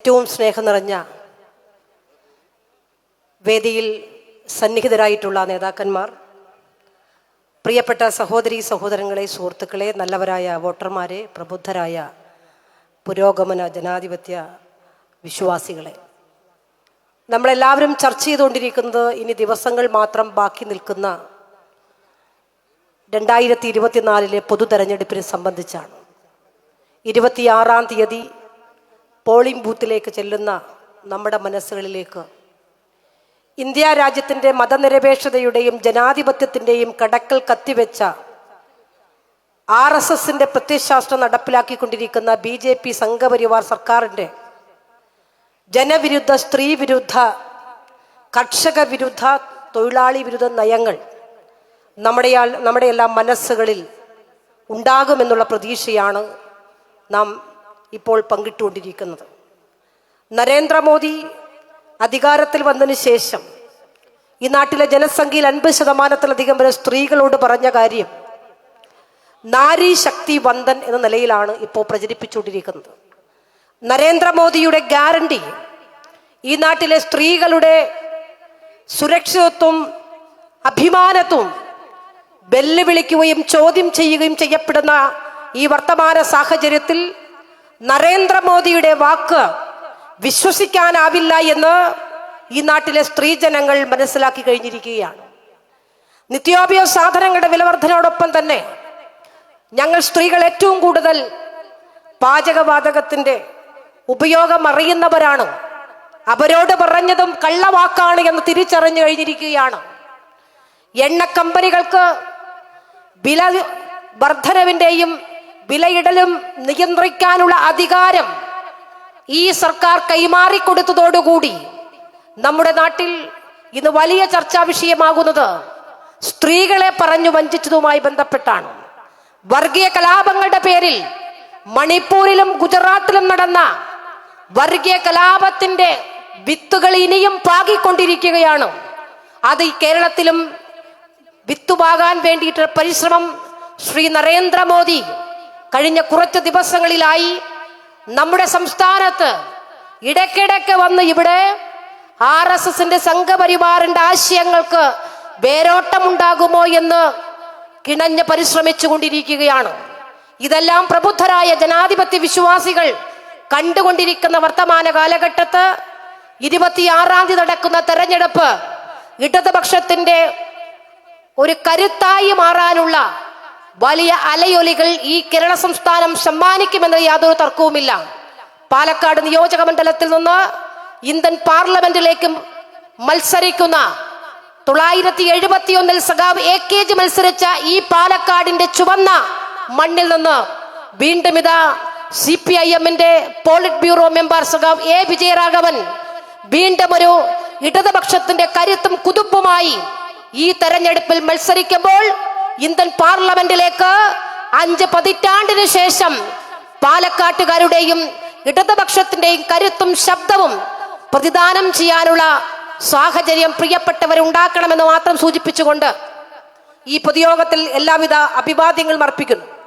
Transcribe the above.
ഏറ്റവും സ്നേഹം നിറഞ്ഞ വേദിയിൽ സന്നിഹിതരായിട്ടുള്ള നേതാക്കന്മാർ പ്രിയപ്പെട്ട സഹോദരി സഹോദരങ്ങളെ സുഹൃത്തുക്കളെ നല്ലവരായ വോട്ടർമാരെ പ്രബുദ്ധരായ പുരോഗമന ജനാധിപത്യ വിശ്വാസികളെ. നമ്മളെല്ലാവരും ചർച്ച ചെയ്തുകൊണ്ടിരിക്കുന്നത് ഇനി ദിവസങ്ങൾ മാത്രം ബാക്കി നിൽക്കുന്ന രണ്ടായിരത്തി ഇരുപത്തിനാലിലെ പൊതു തെരഞ്ഞെടുപ്പിനെ സംബന്ധിച്ചാണ്. ഇരുപത്തിയാറാം തീയതി പോളിംഗ് ബൂത്തിലേക്ക് ചെല്ലുന്ന നമ്മുടെ മനസ്സുകളിലേക്ക്. ഇന്ത്യ രാജ്യത്തിന്റെ മതനിരപേക്ഷതയുടെയും ജനാധിപത്യത്തിന്റെയും കടക്കൽ കത്തിവെച്ച ആർ എസ് എസിന്റെ പ്രത്യശാസ്ത്രം നടപ്പിലാക്കിക്കൊണ്ടിരിക്കുന്ന ബി ജെ പി സംഘപരിവാർ സർക്കാരിന്റെ ജനവിരുദ്ധ സ്ത്രീ വിരുദ്ധ കർഷക വിരുദ്ധ തൊഴിലാളി വിരുദ്ധ നയങ്ങൾ നമ്മുടെ നമ്മുടെ എല്ലാം മനസ്സുകളിൽ ഉണ്ടാകുമെന്നുള്ള പ്രതീക്ഷയാണ് നാം ഇപ്പോൾ പങ്കിട്ടുകൊണ്ടിരിക്കുന്നത്. നരേന്ദ്രമോദി അധികാരത്തിൽ വന്നതിന് ശേഷം ഈ നാട്ടിലെ ജനസംഖ്യയിൽ അൻപത് ശതമാനത്തിലധികം വരെ സ്ത്രീകളോട് പറഞ്ഞ കാര്യം നാരി ശക്തി വന്ദൻ എന്ന നിലയിലാണ് ഇപ്പോൾ പ്രചരിപ്പിച്ചുകൊണ്ടിരിക്കുന്നത്. നരേന്ദ്രമോദിയുടെ ഗ്യാരണ്ടി ഈ നാട്ടിലെ സ്ത്രീകളുടെ സുരക്ഷിതത്വം അഭിമാനത്വം വെല്ലുവിളിക്കുകയും ചോദ്യം ചെയ്യുകയും ചെയ്യപ്പെടുന്ന ഈ വർത്തമാന സാഹചര്യത്തിൽ നരേന്ദ്രമോദിയുടെ വാക്ക് വിശ്വസിക്കാനാവില്ല എന്ന് ഈ നാട്ടിലെ സ്ത്രീജനങ്ങൾ മനസ്സിലാക്കി കഴിഞ്ഞിരിക്കുകയാണ്. നിത്യോപയോഗ സാധനങ്ങളുടെ വിലവർദ്ധനയോടൊപ്പം തന്നെ ഞങ്ങൾ സ്ത്രീകൾ ഏറ്റവും കൂടുതൽ പാചകവാതകത്തിന്റെ ഉപയോഗം അറിയുന്നവരാണ്. അവരോട് പറഞ്ഞതും കള്ളവാക്കാണ് എന്ന് തിരിച്ചറിഞ്ഞു കഴിഞ്ഞിരിക്കുകയാണ്. എണ്ണ കമ്പനികൾക്ക് വില വർധനവിന്റെയും വിലയിടലും നിയന്ത്രിക്കാനുള്ള അധികാരം ഈ സർക്കാർ കൈമാറിക്കൊടുത്തതോടുകൂടി നമ്മുടെ നാട്ടിൽ ഇന്ന് വലിയ ചർച്ചാ വിഷയമാകുന്നത് സ്ത്രീകളെ പറഞ്ഞു വഞ്ചിച്ചതുമായി ബന്ധപ്പെട്ടാണ്. വർഗീയ കലാപങ്ങളുടെ പേരിൽ മണിപ്പൂരിലും ഗുജറാത്തിലും നടന്ന വർഗീയ കലാപത്തിന്റെ വിത്തുകൾ ഇനിയും പാകിക്കൊണ്ടിരിക്കുകയാണ്. അത് കേരളത്തിലും വിത്തുപാകാൻ വേണ്ടിയിട്ടുള്ള പരിശ്രമം ശ്രീ നരേന്ദ്രമോദി കഴിഞ്ഞ കുറച്ച് ദിവസങ്ങളിലായി നമ്മുടെ സംസ്ഥാനത്ത് ഇടയ്ക്കിടയ്ക്ക് വന്ന് ഇവിടെ ആർ എസ് എസിന്റെ സംഘപരിവാറിന്റെ ആശയങ്ങൾക്ക് വേരോട്ടമുണ്ടാകുമോ എന്ന് കിണഞ്ഞ് പരിശ്രമിച്ചു കൊണ്ടിരിക്കുകയാണ് ഇതെല്ലാം പ്രബുദ്ധരായ ജനാധിപത്യ വിശ്വാസികൾ കണ്ടുകൊണ്ടിരിക്കുന്ന വർത്തമാന കാലഘട്ടത്ത് ഇരുപത്തിയാറാം തീയതി നടക്കുന്ന തെരഞ്ഞെടുപ്പ് ഇടതുപക്ഷത്തിന്റെ ഒരു കരുത്തായി മാറാനുള്ള വലിയ അലയൊലികൾ ഈ കേരള സംസ്ഥാനം സമ്മാനിക്കുമെന്ന് യാതൊരു തർക്കവുമില്ല. പാലക്കാട് നിയോജക മണ്ഡലത്തിൽ നിന്ന് ഇന്ത്യൻ പാർലമെന്റിലേക്ക് മത്സരിക്കുന്ന തൊള്ളായിരത്തി എഴുപത്തി ഒന്നിൽ സഖാവ് എ കെ ജി മത്സരിച്ച ഈ പാലക്കാടിന്റെ ചുവന്ന മണ്ണിൽ നിന്ന് വീണ്ടും ഇതാ സി പി ഐ എമ്മിന്റെ പോളിറ്റ് ബ്യൂറോ മെമ്പർ സഖാവ് എ വിജയരാഘവൻ വീണ്ടും ഒരു ഇടതുപക്ഷത്തിന്റെ കരുത്തും കുതുപ്പുമായി ഈ തെരഞ്ഞെടുപ്പിൽ മത്സരിക്കുമ്പോൾ ഇന്ത്യൻ പാർലമെന്റിലേക്ക് അഞ്ച് പതിറ്റാണ്ടിനു ശേഷം പാലക്കാട്ടുകാരുടെയും ഇടതുപക്ഷത്തിന്റെയും കരുത്തും ശബ്ദവും പ്രതിദാനം ചെയ്യാനുള്ള സാഹചര്യം പ്രിയപ്പെട്ടവരുണ്ടാക്കണമെന്ന് മാത്രം സൂചിപ്പിച്ചുകൊണ്ട് ഈ പൊതുയോഗത്തിൽ എല്ലാവിധ അഭിവാദ്യങ്ങളും അർപ്പിക്കുന്നു.